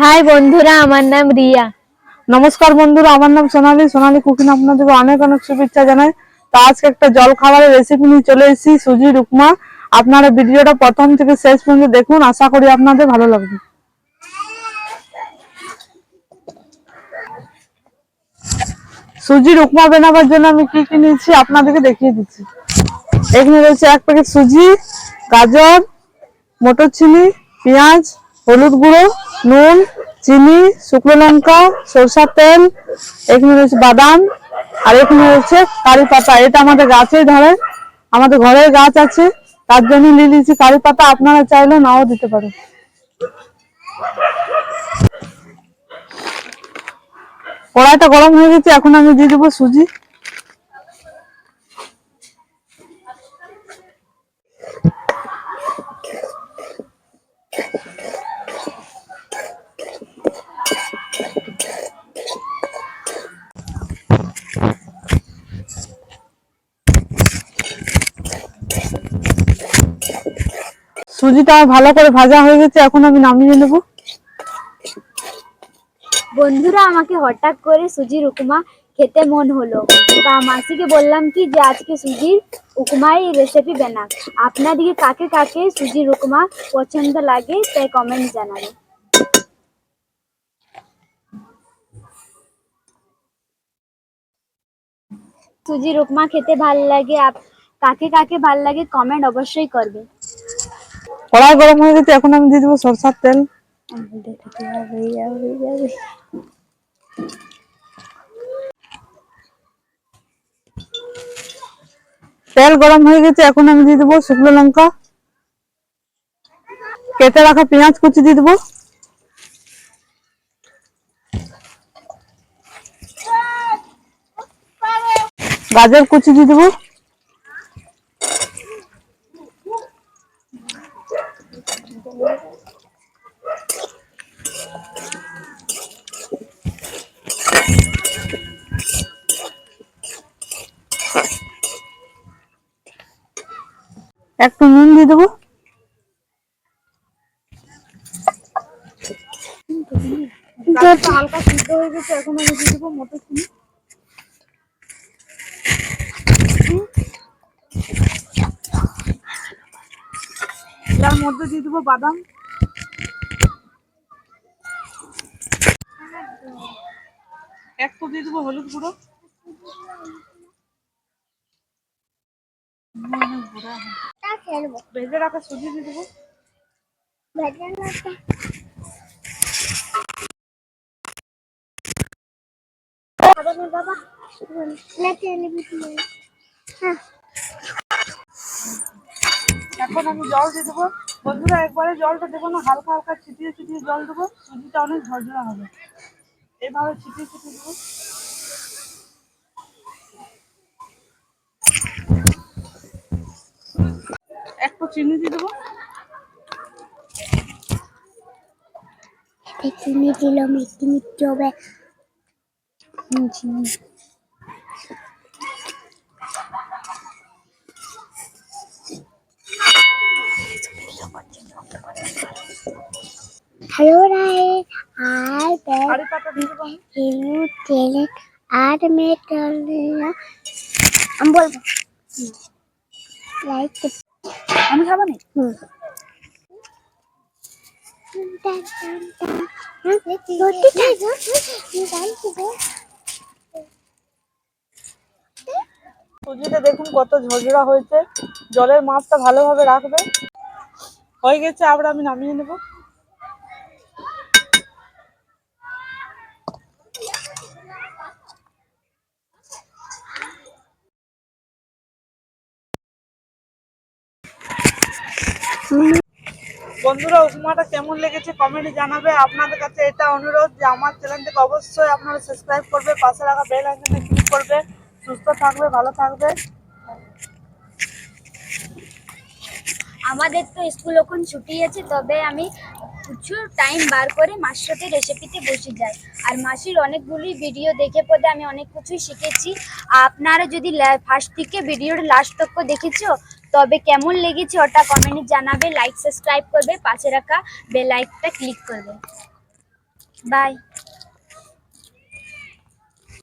High বন্ধুরা, আমার নাম রিয়া। নমস্কার বন্ধুরা, আমার নাম সোনালী। সোনালী কুকিং আপনাদের অনেক অনেক শুভেচ্ছা জানাই। তো আজকে একটা জল খাবারের রেসিপি নিয়ে চলে এসেছি সুজির উপমা আপনারা ভিডিওটা প্রথম থেকে শেষ পর্যন্ত দেখুন, আশা করি আপনাদের ভালো লাগবে। সুজির উপমা বানাবার জন্য আমি কি কি নিয়েছি আপনাদেরকে দেখিয়ে দিচ্ছি। এখানে রয়েছে এক প্যাকেট সুজি, গাজর, মটরচিনি, পেঁয়াজ হলুদ গুঁড়ো, নুন, চিনি, শুকনো লঙ্কা, সরষার তেল, এখানে রয়েছে বাদাম, আর এখানে রয়েছে কারি পাতা। এটা আমাদের গাছের ধরে আমাদের ঘরের গাছ আছে, তার জন্য নিয়ে নিয়েছি কারি পাতা। আপনারা চাইলে নাও দিতে পারেন। কড়াইটা গরম হয়ে গেছে, এখন আমি দিয়ে দেবো সুজি। সুজিটা ভালো করে ভাজা হয়ে গেছে, এখন আমি নামিয়ে নেব। বন্ধুরা, আমাকে হঠাৎ করে সুজির উপমা খেতে মন হলো। তা মাসিকে বললাম কি যে, আজকে সুজির উপমাই রেসিপি বানাক। আপনাদিকে কাকে কাকে সুজির উপমা পছন্দ লাগে, তাই কমেন্ট জানাবে। সুজির উপমা খেতে ভালো লাগে, আপ কাকে কাকে ভালো লাগে কমেন্ট অবশ্যই করবে। কড়াই গরম হয়ে গেছে, এখন আমি দিয়ে দেবো সরষার তেল। তেল গরম হয়ে গেছে, এখন আমি দিয়ে দেবো শুকনো লঙ্কা। কেটে রাখা পেঁয়াজ কুচি দিয়ে দেবো। গাজর কুচি দিয়ে দেবো। একটু নুন দিয়ে দেবো? হালকা সিদ্ধ হয়ে গেছে এখন আমি দিয়ে দেবো মটরশুঁটি। তার মধ্যে দিয়ে দেবো বাদাম একটু দিয়ে দেবো হলুদ গুঁড়ো ভেজে রাখা সুজি দিয়ে দেবো এখন আমি জল দিয়ে দেবো। বন্ধুরা, একবারে জলটা দেবো না, হালকা হালকা ছিটিয়ে ছিটিয়ে জল দেবো। সুজিটা অনেক ঝরঝরা হবে। এইভাবে ছিটিয়ে ছিটিয়ে দেবো। একটু চিনি দিয়ে দেবো। চিনি দিল মিষ্টি মিষ্টি হবে। চিনি। হ্যালো রায় আর। হলুদ তেল আর মেটাল আমি বলব। লাইক আমি খাব না? সুজিটা দেখুন কত ঝরঝরা হয়েছে। জলের মাপটা ভালোভাবে রাখবে। হয়ে গেছে আবার আমি নামিয়ে নেব। বন্ধুরা, উপমাটা কেমন লেগেছে কমেন্টে জানাবে। আপনাদের কাছে এটা অনুরোধ যে আমার চ্যানেলটাকে অবশ্যই আপনারা সাবস্ক্রাইব করবে, পাশে রাখা বেল আইকনে ক্লিক করবে। সুস্থ থাকবে, ভালো থাকবে। আমাদের তো স্কুল এখন ছুটি আছে, তবে আমি কিছু টাইম বার করে মাসির সাথে রেসিপিতে বসে যাই। আর মাসির অনেকগুলি ভিডিও দেখে পদে আমি অনেক কিছুই শিখেছি। আপনারা যদি ফার্স্ট থেকে ভিডিওর লাস্ট তক দেখেছ তবে কেমন লেগেছে ওটা কমেন্টে জানাবে লাইক সাবস্ক্রাইব করবে, পাশে রাখা বেল আইকনটা ক্লিক করবে। বাই